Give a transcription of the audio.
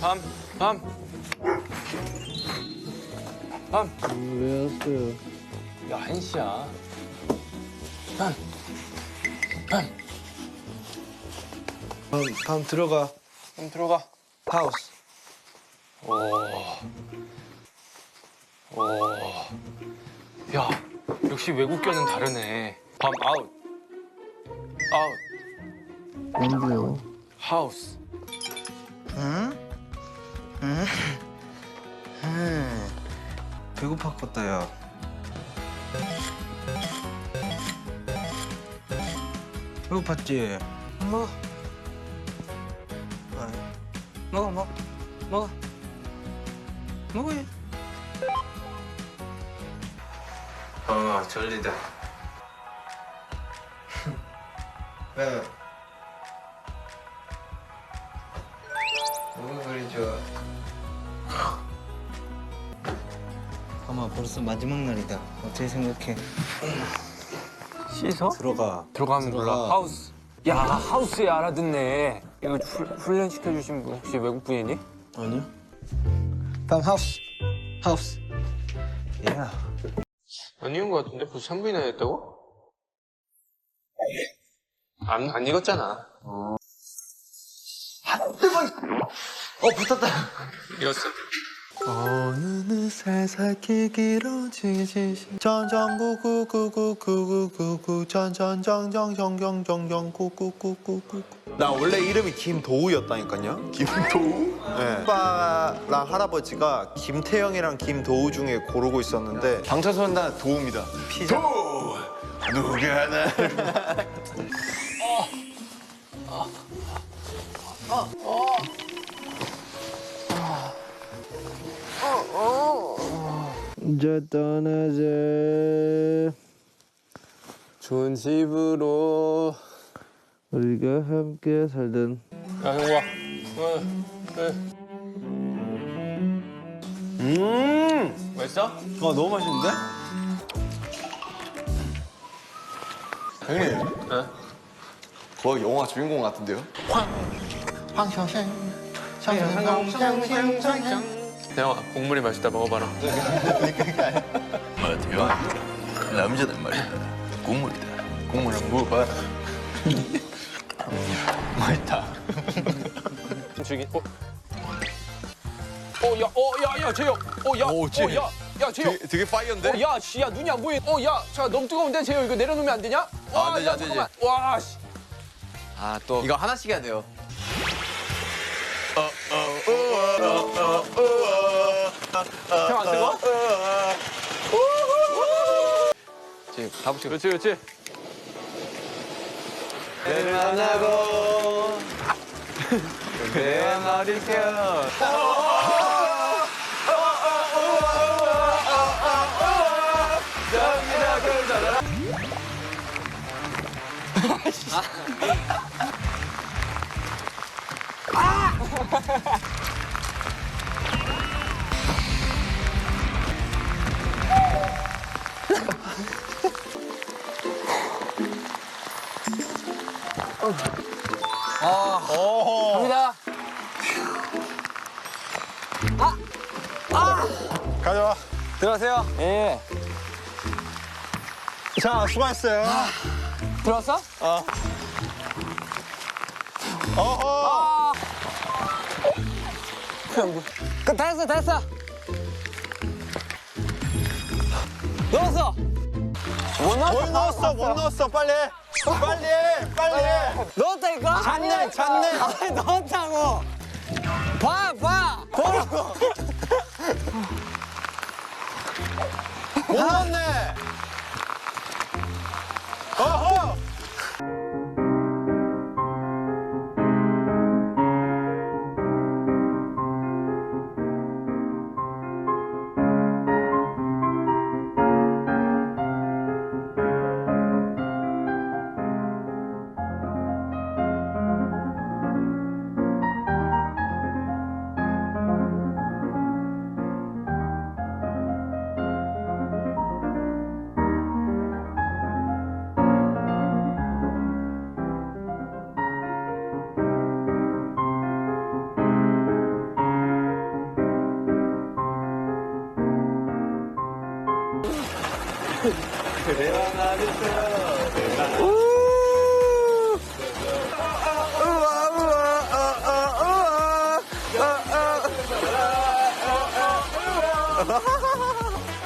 밤, 밤. 밤. 왜 왔어요? 야, 한시야. 밤. 밤. 다음, 다음 들어가. 그럼 들어가. 하우스. 오. 오. 야, 역시 외국 견은 다르네. 밤 아웃. 아웃. 뭔데요? 하우스. 배고팠겠다, 야. 배고팠지? 먹어. 먹어, 먹어. 먹어. 먹어. 어, 졸리다. 왜? 아? 아마 벌써 마지막 날이다. 어떻게 생각해? 씻어? 들어가. 들어가면 들어가. 몰라. 하우스. 야, 하우스에 알아듣네. 이거 후, 훈련 시켜주신 분 혹시 외국 분이니? 아니요. 다음 하우스. 하우스. 야. 아니온 것 같은데? 벌써 3분이나 됐다고? 안, 안 익었잖아. 어, 붙었다. 익었어. 어느새 살기 길어지지 전전구구구구구구구구 전전정정정정정정 구구구구구구 나 원래 이름이 김도우였다니까요. 김도우? 네. 오빠랑 할아버지가 김태형이랑 김도우 중에 고르고 있었는데 방탄소년 단 도우입니다. 피자. 도우! 누가 하나? 이제 떠나자. 좋은 집으로. 우리가 함께 살던 야, 형 와. 어, 네. 음! 맛있어? 어, 너무 맛있는데? 형님, 어? 거의 영화 주인공 같은데요? 대영아, 국물이 맛있다. 먹어봐라. 어때요? 남자는 말이다. 국물이다. 국물 한번 먹어봐. 맛있다. 죽이. 어? 어, 야, 어, 야, 야, 재영. 어, 야, 오, 쟤. 어, 야, 야, 재영. 되게, 되게 파이어인데? 어, 야, 씨, 야, 눈이 안 보이. 어, 야, 자, 너무 뜨거운데, 재영 이거 내려놓으면 안 되냐? 와, 안 되지, 야, 안 되지. 잠깐만. 와, 씨. 아, 또. 이거 하나씩 해야 돼요. 형안 뜨거? 지금 다 붙이고. 그렇지, 그렇지. 내만 하고 내만 어릴게요. 아! 갑니다. 가져와. 들어가세요. 예. 자, 수고했어요. 들어왔어? 어허. 그, 다 했어, 다 했어. 넣었어. 못 넣었어. 못 넣었어, 못 넣었어. 빨리 해. 빨리 해, 빨리 해. 넣었다니까? 잤네, 잤네. 아니, 넣었다고. 봐, 봐. 보라고. 못 넣었네. Ela